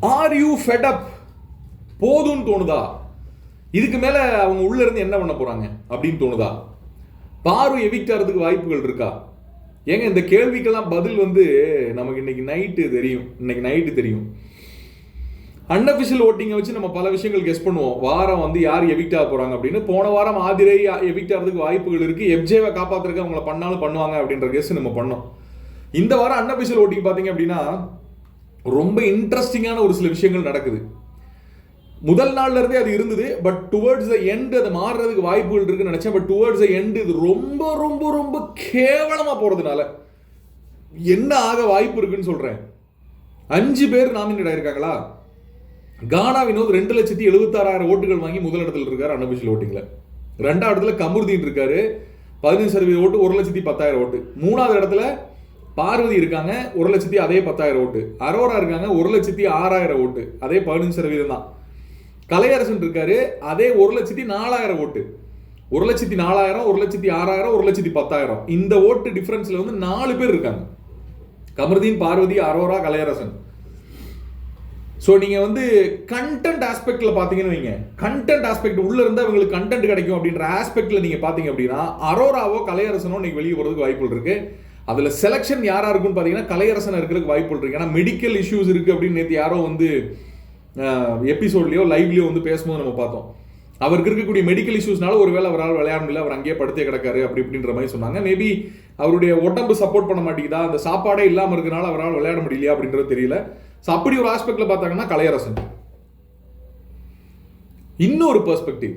Are you fed up போதும்னு தோணுதா? இதுக்கு மேலே அவங்க உள்ளேருந்து என்ன பண்ண போகிறாங்க அப்படின்னு தோணுதா? பாரு எவிக்ட் ஆகிறதுக்கு வாய்ப்புகள் இருக்கா? ஏங்க இந்த கேள்விக்கெல்லாம் பதில் வந்து நமக்கு இன்னைக்கு நைட்டு தெரியும். இன்னைக்கு நைட்டு தெரியும். அன்அஃபிஷியல் ஓட்டிங்கை வச்சு நம்ம பல விஷயங்கள் கெஸ் பண்ணுவோம். வாரம் வந்து யார் எவிக்ட் ஆக அப்படின்னு. போன வாரம் ஆதிரை எவிக்ட் ஆகிறதுக்கு வாய்ப்புகள் இருக்குது எப்ஜேவை காப்பாற்றுறதுக்கு அவங்கள பண்ணாலும் பண்ணுவாங்க அப்படின்ற கெஸ் நம்ம பண்ணோம். இந்த வாரம் அன்அஃபிஷியல் ஓட்டிங் பார்த்தீங்க அப்படின்னா ரொம்ப இன்ட்ரெஸ்டிங்கான ஒரு சில விஷயங்கள் நடக்குது. முதல் நாள்ல இருந்தே அது இருந்தது பட் டுவர்ட்ஸ் த எண்ட் அது மாறுறதுக்கு வாய்ப்புகள் இருக்குன்னு நினைச்சேன். பட் டுவர்ட்ஸ் த எண்ட் இது ரொம்ப ரொம்ப ரொம்ப கேவலமா போறதுனால என்ன ஆக வாய்ப்பு இருக்குன்னு சொல்றேன். அஞ்சு பேர் நாமினேட் ஆயிருக்காங்களா? கானா வினோத் ரெண்டு லட்சத்தி எழுபத்தாறாயிரம் ஓட்டுகள் வாங்கி முதல் இடத்துல இருக்காரு அன்அபிஷியல் ஓட்டிங்ல ரெண்டாவது இடத்துல கமுர்தீன் இருக்காரு பதினஞ்சு சதவீத ஓட்டு ஒரு லட்சத்தி பத்தாயிரம் ஓட்டு. மூணாவது இடத்துல பார்வதி இருக்காங்க ஒரு லட்சத்தி அதே பத்தாயிரம் ஓட்டு. அரோரா இருக்காங்க ஒரு லட்சத்தி ஆறாயிரம் ஓட்டு. அதே பதினஞ்சு சதவீதம் தான். கலையரசன் இருக்காரு அதே ஒரு லட்சத்தி நாலாயிரம் ஓட்டு. ஒரு லட்சத்தி நாலாயிரம் ஒரு லட்சத்தி ஆறாயிரம் ஒரு லட்சத்தி பத்தாயிரம். இந்த ஓட்டு டிஃப்ரென்ஸில் வந்து நாலு பேர் இருக்காங்க. கமருதீன் பார்வதி அரோரா கலையரசன். ஸோ நீங்கள் வந்து கண்டென்ட் ஆஸ்பெக்டில் பார்த்தீங்கன்னு வைங்க. கண்டென்ட் ஆஸ்பெக்ட் உள்ளே இருந்தால் இவங்களுக்கு கண்டென்ட் கிடைக்கும் அப்படின்ற ஆஸ்பெக்டில் நீங்கள் பார்த்தீங்க அப்படின்னா அரோராவோ கலையரசனோ இன்னைக்கு வெளியே போகிறதுக்கு வாய்ப்புகள் இருக்குது அதில் செலெக்ஷன் யாராக இருக்குன்னு பார்த்தீங்கன்னா கலையரசன் இருக்கிறதுக்கு வாய்ப்பு இருக்குது ஏன்னா மெடிக்கல் இஷ்யூஸ் இருக்குது அப்படின்னு நேற்று யாரோ வந்து எபிசோட்லேயோ லைவ்லேயோ வந்து பேசும்போது நம்ம பார்த்தோம். அவருக்கு இருக்கக்கூடிய மெடிக்கல் இஷ்யூஸ்னால ஒருவேளை அவரால் விளையாட முடியல அவர் அங்கேயே படுத்தே கிடக்காரு அப்படி இப்படின்ற மாதிரி சொன்னாங்க. மேபி அவருடைய உடம்பு சப்போர்ட் பண்ண மாட்டேங்குதா? அந்த சாப்பாடே இல்லாமல் இருக்கனால அவரால் விளையாட முடியலையா அப்படின்றது தெரியல. ஸோ அப்படி ஒரு ஆஸ்பெக்ட்ல பார்த்தாங்கன்னா கலையரசன். இன்னொரு பெர்ஸ்பெக்டிவ்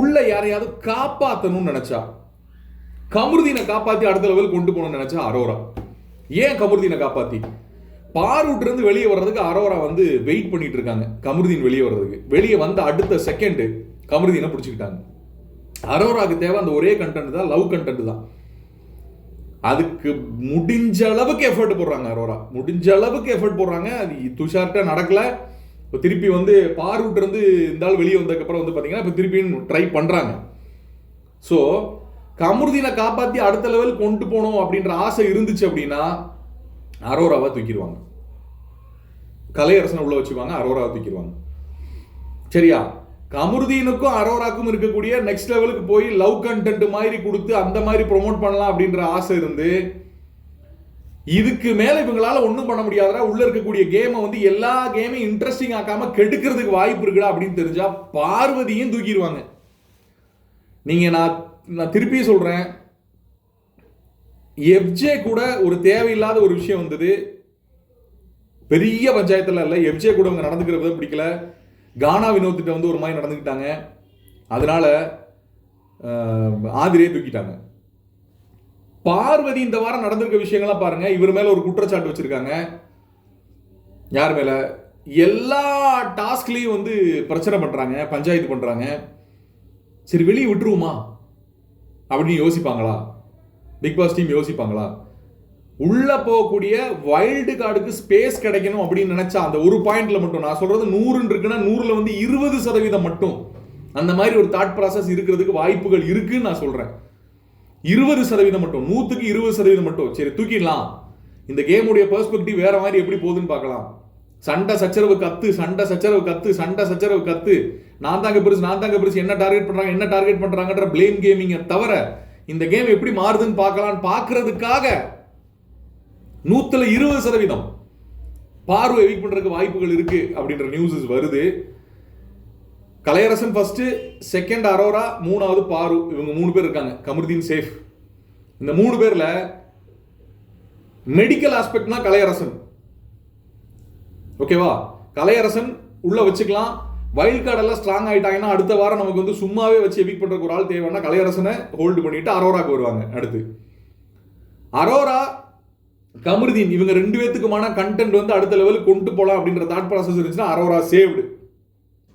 உள்ள யாரையாவது காப்பாற்றணும்னு நினைச்சா கமருதீனை காப்பாத்தி அடுத்த லெவல் கொண்டு போகணும்னு நினைச்சா அரோரா. ஏன் கமருதீனை காப்பாத்தி? பாரூட்ல வெளியே வர்றதுக்கு அரோரா வந்து வெயிட் பண்ணிட்டு இருக்காங்க. கமருதீன் வெளியே வர்றதுக்கு. வெளியே வந்த அடுத்த செகண்ட் கமருதீனை பிடிச்சிக்கிட்டாங்க. அரோராக்கு தேவை அந்த ஒரே கண்டென்ட் தான் லவ் கண்டென்ட் தான். அதுக்கு முடிஞ்ச அளவுக்கு எஃபர்ட் போடுறாங்க அரோரா. முடிஞ்ச அளவுக்கு எஃபர்ட் போடுறாங்க. அது துஷார்கிட்ட நடக்கலை. இப்போ திருப்பி வந்து பார்வுட் இருந்து இந்த ஆள் வெளியே வந்ததுக்கப்புறம் வந்து பார்த்தீங்கன்னா இப்போ திருப்பியும் ட்ரை பண்ணுறாங்க ஸோ கமருதீனை காப்பாற்றி அடுத்த லெவல் கொண்டு போகணும் அப்படின்ற ஆசை இருந்துச்சு அப்படின்னா அரோராவை தூக்கிடுவாங்க. கலையரசனை உள்ள வச்சுக்குவாங்க அரோராவை தூக்கிடுவாங்க. சரியா? கமருதீனுக்கும் அரோராக்கும் இருக்கக்கூடிய நெக்ஸ்ட் லெவலுக்கு போய் லவ் கண்டென்ட் மாதிரி கொடுத்து அந்த மாதிரி ப்ரொமோட் பண்ணலாம் அப்படின்ற ஆசை இருந்து இதுக்கு மேலே இவங்களால ஒன்றும் பண்ண முடியாதா உள்ள இருக்கக்கூடிய கேமை வந்து எல்லா கேமையும் இன்ட்ரெஸ்டிங் ஆக்காம கெடுக்கிறதுக்கு வாய்ப்பு இருக்குடா அப்படின்னு தெரிஞ்சா பார்வதியும் தூக்கிடுவாங்க. நீங்க நான் நான் திருப்பி சொல்கிறேன் எஃப்ஜே கூட ஒரு தேவையில்லாத ஒரு விஷயம் வந்தது. பெரிய பஞ்சாயத்தில் இல்லை. எஃப்ஜே கூட அவங்க நடந்துக்கிற விதம் பிடிக்கல. கானா வினோத்திட்ட வந்து ஒரு மாதிரி நடந்துக்கிட்டாங்க. அதனால ஆதிரியை தூக்கிட்டாங்க. பார்வதி இந்த வாரம் நடந்திருக்க விஷயங்கள்லாம் பாருங்க. இவர் மேல ஒரு குற்றச்சாட்டு வச்சிருக்காங்க. யார் மேல? எல்லா டாஸ்க்லேயும் வந்து பிரச்சனை பண்றாங்க பஞ்சாயத்து பண்றாங்க. சரி வெளியே விட்டுருவோமா? அப்படின்னு யோசிப்பாங்களா? பிக் பாஸ் டீம் யோசிப்பாங்களா? உள்ள போகக்கூடிய வைல்டு கார்டுக்கு ஸ்பேஸ் கிடைக்கணும் அப்படின்னு நினைச்சா அந்த ஒரு பாயிண்ட்ல மட்டும் நான் சொல்றது நூறுன்னு இருக்குன்னா நூறுல வந்து இருபது சதவீதம் மட்டும். அந்த மாதிரி ஒரு தாட் ப்ராசஸ் இருக்கிறதுக்கு வாய்ப்புகள் இருக்குன்னு நான் சொல்றேன். இருபது சதவீதம் மட்டும் நூத்துக்கு இருபது சதவீதம் மட்டும். சரி தூக்கிடலாம். இந்த கேமுடைய பெர்ஸ்பெக்டிவ் வேற மாதிரி எப்படி போகுதுன்னு பார்க்கலாம். சண்டை சச்சரவு கத்து சண்டை சச்சரவு கத்து சண்டை சச்சரவு கத்து. நான் தாங்க பெருசு நான் தாங்க பெருசு. என்ன டார்கெட் பண்றாங்க என்ன டார்கெட் பண்றாங்கன்ற பிளேம் கேமிங்கை தவிர இந்த கேம் எப்படி மாறுதுன்னு பார்க்கலாம்னு பார்க்கறதுக்காக நூத்துல இருபது சதவீதம் பார்வை எவிக் பண்றதுக்கு வாய்ப்புகள் இருக்கு அப்படின்ற நியூஸஸ் வருது. கலையரசன் ஃபர்ஸ்ட் செகண்ட் அரோரா மூணாவது பாரு. இவங்க மூணு பேர் இருக்காங்க கமருதீன் சேஃப். இந்த மூணு பேர்ல மெடிக்கல் ஆஸ்பெக்ட்னா கலையரசன். ஓகேவா கலையரசன் உள்ள வச்சுக்கலாம். வைல்ட் கார்டெல்லாம் ஸ்ட்ராங் ஆகிட்டாங்கன்னா அடுத்த வாரம் நமக்கு வந்து சும்மாவே வச்சு எபிக் பண்றதுக்கு ஒரு ஆள் தேவைன்னா கலையரசனை ஹோல்டு பண்ணிட்டு அரோராக்கு வருவாங்க அடுத்து. அரோரா கமருதீன் இவங்க ரெண்டு பேத்துக்குமான கண்டென்ட் வந்து அடுத்த லெவலுக்கு கொண்டு போகலாம் அப்படின்ற தாட் ப்ராசஸ் இருந்துச்சுன்னா அரோரா சேவ்டு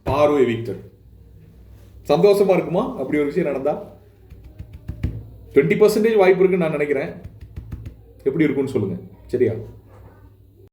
பாரு எவிக்டர் சந்தோஷமா இருக்குமா? அப்படி ஒரு விஷயம் நடந்தா? டுவெண்ட்டி பர்சன்டேஜ் வாய்ப்பு இருக்குன்னு நான் நினைக்கிறேன். எப்படி இருக்கும்னு சொல்லுங்க. சரியா?